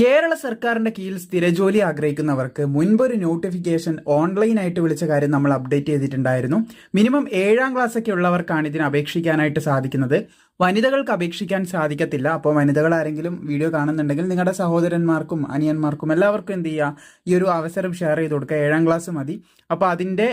കേരള സർക്കാരിന്റെ കീഴിൽ സ്ഥിരജോലി ആഗ്രഹിക്കുന്നവർക്ക് മുൻപൊരു നോട്ടിഫിക്കേഷൻ ഓൺലൈനായിട്ട് വിളിച്ച കാര്യം നമ്മൾ അപ്ഡേറ്റ് ചെയ്തിട്ടുണ്ടായിരുന്നു. മിനിമം ഏഴാം ക്ലാസ് ഒക്കെ ഉള്ളവർക്കാണ് ഇതിന് അപേക്ഷിക്കാനായിട്ട് സാധിക്കുന്നത്. വനിതകൾക്ക് അപേക്ഷിക്കാൻ സാധിക്കത്തില്ല. അപ്പോൾ വനിതകൾ ആരെങ്കിലും വീഡിയോ കാണുന്നുണ്ടെങ്കിൽ നിങ്ങളുടെ സഹോദരന്മാർക്കും അനിയന്മാർക്കും എല്ലാവർക്കും എന്ത് ചെയ്യുക? ഈ ഒരു അവസരം ഷെയർ ചെയ്ത് കൊടുക്കുക. ഏഴാം ക്ലാസ് മതി. അപ്പോൾ അതിന്റെ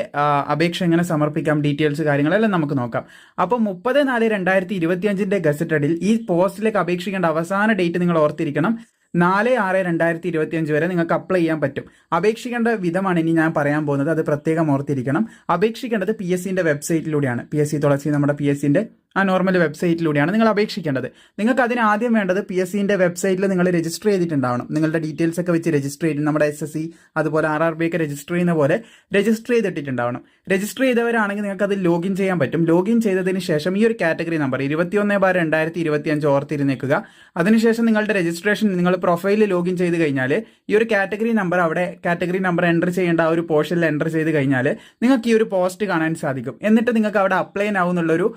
അപേക്ഷ എങ്ങനെ സമർപ്പിക്കാം? ഡീറ്റെയിൽസ് കാര്യങ്ങളെല്ലാം നമുക്ക് നോക്കാം. അപ്പോൾ മുപ്പത് നാല് രണ്ടായിരത്തി ഇരുപത്തിയഞ്ചിന്റെ ഗസറ്റഡിൽ ഈ പോസ്റ്റിലേക്ക് അപേക്ഷിക്കേണ്ട അവസാന ഡേറ്റ് നിങ്ങൾ ഓർത്തിരിക്കണം. നാല് ആറ് രണ്ടായിരത്തി ഇരുപത്തി അഞ്ച് വരെ നിങ്ങൾക്ക് അപ്ലൈ ചെയ്യാൻ പറ്റും. അപേക്ഷിക്കേണ്ട വിധമാണ് ഇനി ഞാൻ പറയാൻ പോകുന്നത്. അത് പ്രത്യേകം ഓർത്തിരിക്കണം. അപേക്ഷിക്കേണ്ടത് പി എസ് സിന്റെ വെബ്സൈറ്റിലൂടെയാണ് പി എസ് സി തുളസി നമ്മുടെ പി എസ് സിന്റെ ആ നോർമൽ വെബ്സൈറ്റിലൂടെയാണ് നിങ്ങൾ അപേക്ഷിക്കേണ്ടത്. നിങ്ങൾക്ക് അതിന് ആദ്യം വേണ്ടത് പി എസ് സിന്റെ വെബ്സൈറ്റിൽ നിങ്ങൾ രജിസ്റ്റർ ചെയ്തിട്ടുണ്ടാവണം. നിങ്ങളുടെ ഡീറ്റെയിൽസ് ഒക്കെ വെച്ച് രജിസ്റ്റർ ചെയ്ത് നമ്മുടെ എസ് എസ് സി അതുപോലെ ആർ ആർ ബി ഒക്കെ രജിസ്റ്റർ ചെയ്യുന്ന പോലെ രജിസ്റ്റർ ചെയ്തിട്ടുണ്ടാവണം രജിസ്റ്റർ ചെയ്തവരാണെങ്കിൽ നിങ്ങൾക്ക് അത് ലോഗിൻ ചെയ്യാൻ പറ്റും. ലോഗിൻ ചെയ്തതിന് ശേഷം ഈ ഒരു കാറ്റഗറി നമ്പർ ഇരുപത്തിയൊന്ന് ബാർ രണ്ടായിരത്തി ഇരുപത്തി അഞ്ച് ഓർത്തിരുന്നേക്കുക. അതിനുശേഷം നിങ്ങളുടെ രജിസ്ട്രേഷൻ നിങ്ങൾ പ്രൊഫൈലിൽ ലോഗിൻ ചെയ്ത് കഴിഞ്ഞാൽ ഈ ഒരു കാറ്റഗറി നമ്പർ അവിടെ കാറ്റഗറി നമ്പർ എന്റർ ചെയ്യേണ്ട ആ ഒരു പോർഷനിൽ എന്റർ ചെയ്ത് കഴിഞ്ഞാൽ നിങ്ങൾക്ക് ഈ ഒരു പോസ്റ്റ് കാണാൻ സാധിക്കും. എന്നിട്ട് നിങ്ങൾക്ക് അവിടെ അപ്ലൈ ആവുന്നുള്ളൊരു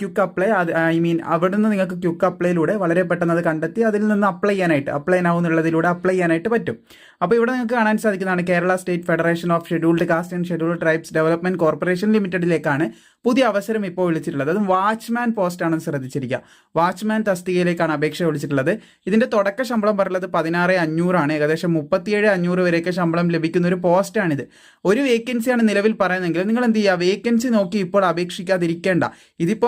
ക്യുക്ക് അപ്ലൈ അത് ഐ മീൻ അവിടെ നിന്ന് നിങ്ങൾക്ക് ക്യുക്ക് അപ്ലൈയിലൂടെ വളരെ പെട്ടെന്ന് അത് കണ്ടെത്തി അതിൽ നിന്ന് അപ്ലൈ ചെയ്യാനായിട്ട് അപ്ലൈ ആവുന്നുള്ളതിലൂടെ അപ്ലൈ ചെയ്യാനായിട്ട് പറ്റും. അപ്പോൾ ഇവിടെ നിങ്ങൾക്ക് കാണാൻ സാധിക്കുന്നതാണ് Kerala state federation of scheduled caste and scheduled tribes development corporation ലിമിറ്റഡിലേക്കാണ് പുതിയ അവസരം ഇപ്പോൾ വിളിച്ചിട്ടുള്ളത്. അതും വാച്ച്മാൻ പോസ്റ്റാണ് ശ്രദ്ധിച്ചിരിക്കുക. വാച്ച്മാൻ തസ്തികയിലേക്കാണ് അപേക്ഷ വിളിച്ചിട്ടുള്ളത്. ഇതിന്റെ തുടക്ക ശമ്പളം പറയുന്നത് പതിനാറ് അഞ്ഞൂറാണ്. ഏകദേശം മുപ്പത്തിയേഴ് അഞ്ഞൂറ് വരെയൊക്കെ ശമ്പളം ലഭിക്കുന്ന ഒരു പോസ്റ്റാണിത് ഒരു വേക്കൻസിയാണ് നിലവിൽ പറയുന്നതെങ്കിൽ നിങ്ങൾ എന്ത് ചെയ്യുക? വേക്കൻസി നോക്കി ഇപ്പോൾ അപേക്ഷിക്കാതിരിക്കേണ്ട. ഇതിപ്പോൾ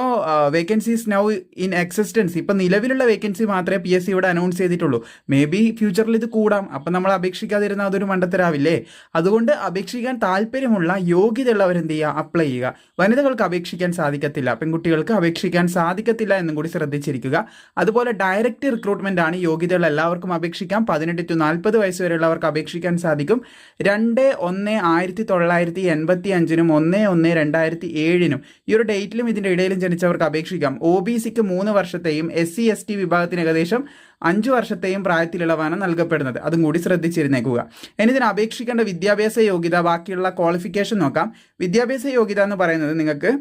വേക്കൻസീസ് നൗ ഇൻ എക്സിസ്റ്റൻസ് ഇപ്പോൾ നിലവിലുള്ള വേക്കൻസി മാത്രമേ പി എസ് സി ഇവിടെ അനൗൺസ് ചെയ്തിട്ടുള്ളൂ. മേ ബി ഫ്യൂച്ചറിൽ ഇത് കൂടാം. അപ്പം നമ്മൾ അപേക്ഷിക്കാതിരുന്ന അതൊരു മണ്ടത്തരാവില്ലേ? അതുകൊണ്ട് അപേക്ഷിക്കാൻ താല്പര്യമുള്ള യോഗ്യതയുള്ളവർ എന്ത് ചെയ്യുക? അപ്ലൈ ചെയ്യുക. വനിതകൾക്ക് അപേക്ഷിക്കാൻ സാധിക്കത്തില്ല. പെൺകുട്ടികൾക്ക് അപേക്ഷിക്കാൻ സാധിക്കത്തില്ല എന്നും കൂടി ശ്രദ്ധിച്ചിരിക്കുക. അതുപോലെ ഡയറക്റ്റ് റിക്രൂട്ട്മെന്റ് ആണ് യോഗ്യതയുള്ള എല്ലാവർക്കും അപേക്ഷിക്കാം. പതിനെട്ട് ടു നാൽപ്പത് വയസ്സ് വരെയുള്ളവർക്ക് അപേക്ഷിക്കാൻ സാധിക്കും. രണ്ട് ഒന്ന് ആയിരത്തി തൊള്ളായിരത്തി എൺപത്തി അഞ്ചിനും ഒന്ന് ഒന്ന് രണ്ടായിരത്തി ഏഴിനും. ഈ ഒരു ഡേറ്റിലും ഇതിന്റെ ഇടയിലും ജനിച്ചവർക്ക് അപേക്ഷിക്കാം. ഒ ബി സിക്ക് മൂന്ന് വർഷത്തെയും എസ് സി എസ് ടി വിഭാഗത്തിന് ഏകദേശം അഞ്ചു വർഷത്തെയും പ്രായത്തിലുള്ളവാണ് നൽകപ്പെടുന്നത്. അതും കൂടി ശ്രദ്ധിച്ചിരുന്നേക്കുക. ഇനി ഇതിന് അപേക്ഷിക്കേണ്ട വിദ്യാഭ്യാസ യോഗ്യത ബാക്കിയുള്ള ക്വാളിഫിക്കേഷൻ നോക്കാം. വിദ്യാഭ്യാസ യോഗ്യത എന്ന് പറയുന്നത് നിങ്ങൾക്ക്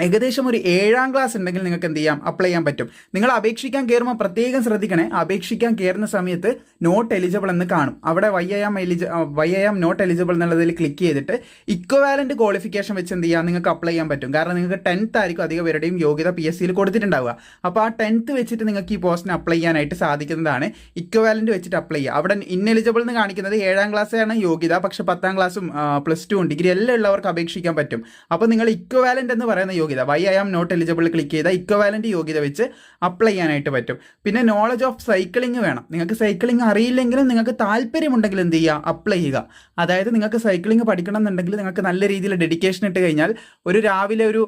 ഏകദേശം ഒരു ഏഴാം ക്ലാസ് ഉണ്ടെങ്കിൽ നിങ്ങൾക്ക് എന്ത് ചെയ്യാം? അപ്ലൈ ചെയ്യാൻ പറ്റും. നിങ്ങൾ അപേക്ഷിക്കാൻ കയറുമ്പോൾ പ്രത്യേകം ശ്രദ്ധിക്കണേ. അപേക്ഷിക്കാൻ കയറുന്ന സമയത്ത് നോട്ട് എലിജിബിൾ എന്ന് കാണും. അവിടെ വൈ ഐ ആം എലിജി വൈ ഐ നോട്ട് എലിജിബിൾ എന്നുള്ളതിൽ ക്ലിക്ക് ചെയ്തിട്ട് ഇക്വവാലന്റ് ക്വാളിഫിക്കേഷൻ വെച്ച് എന്ത് ചെയ്യാം? നിങ്ങൾക്ക് അപ്ലൈ ചെയ്യാൻ പറ്റും. കാരണം നിങ്ങൾക്ക് ടെൻത്ത് ആയിരിക്കും അധികം പേരുടെയും യോഗ്യത പി എസ് സിയിൽ കൊടുത്തിട്ടുണ്ടാവുക. അപ്പോൾ ആ ടെൻത്ത് വെച്ചിട്ട് നിങ്ങൾക്ക് ഈ പോസ്റ്റിന് അപ്ലൈ ചെയ്യാനായിട്ട് സാധിക്കുന്നതാണ്. ഇക്വവാലന്റ് വെച്ചിട്ട് അപ്ലൈ ചെയ്യുക. അവിടെ ഇന്നെലിജിബിൾ എന്ന് കാണിക്കുന്നത് ഏഴാം ക്ലാസ്സാണ് യോഗ്യത. പക്ഷേ പത്താം ക്ലാസ്സും പ്ലസ് ടുവും ഡിഗ്രി എല്ലാം ഉള്ളവർക്ക് അപേക്ഷിക്കാൻ പറ്റും. അപ്പോൾ നിങ്ങൾ ഇക്വവാലന്റ് എന്ന് പറയുന്ന യോഗ്യത. Why I am not eligible click ചെയ്താൽ ഇക്വവാലന്റ് യോഗ്യത വെച്ച് അപ്ലൈ ചെയ്യാനായിട്ട് പറ്റും. പിന്നെ നോളജ് ഓഫ് സൈക്ലിംഗ് വേണം. നിങ്ങൾക്ക് സൈക്ലിംഗ് അറിയില്ലെങ്കിലും നിങ്ങൾക്ക് താല്പര്യമുണ്ടെങ്കിൽ എന്ത് ചെയ്യുക? അപ്ലൈ ചെയ്യുക. അതായത് നിങ്ങൾക്ക് സൈക്ലിംഗ് പഠിക്കണം എന്നുണ്ടെങ്കിൽ നിങ്ങൾക്ക് നല്ല രീതിയിൽ ഡെഡിക്കേഷൻ ഇട്ട് കഴിഞ്ഞാൽ ഒരു രാവിലെ ഒരു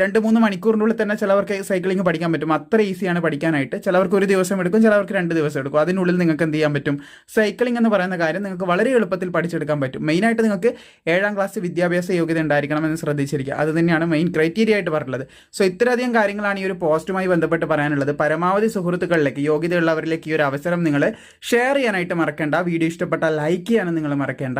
രണ്ട് മൂന്ന് മണിക്കൂറിനുള്ളിൽ തന്നെ ചിലവർക്ക് സൈക്ലിംഗ് പഠിക്കാൻ പറ്റും. അത്ര ഈസിയാണ് പഠിക്കാനായിട്ട്. ചിലവർക്ക് ഒരു ദിവസം എടുക്കും ചിലവർക്ക് രണ്ട് ദിവസം എടുക്കും. അതിനുള്ളിൽ നിങ്ങൾക്ക് എന്ത് ചെയ്യാൻ പറ്റും? സൈക്ലിംഗ് എന്ന് പറയുന്ന കാര്യം നിങ്ങൾക്ക് വളരെ എളുപ്പത്തിൽ പഠിച്ചെടുക്കാൻ പറ്റും. മെയിനായിട്ട് നിങ്ങൾക്ക് ഏഴാം ക്ലാസ് വിദ്യാഭ്യാസ യോഗ്യത ഉണ്ടായിരിക്കണം എന്ന് ശ്രദ്ധിച്ചിരിക്കുക. അത് തന്നെയാണ് മെയിൻ ക്രൈറ്റീരിയ ആയിട്ട് പറഞ്ഞിട്ടുള്ളത്. സോ ഇത്രയധികം കാര്യങ്ങളാണ് ഈ ഒരു പോസ്റ്റുമായി ബന്ധപ്പെട്ട് പറയാനുള്ളത്. പരമാവധി സുഹൃത്തുക്കളിലേക്ക് യോഗ്യതയുള്ളവരിലേക്ക് ഈ ഒരു അവസരം നിങ്ങൾ ഷെയർ ചെയ്യാനായിട്ട് മറക്കേണ്ട. വീഡിയോ ഇഷ്ടപ്പെട്ടാൽ ലൈക്ക് ചെയ്യാനും നിങ്ങൾ മറക്കേണ്ട.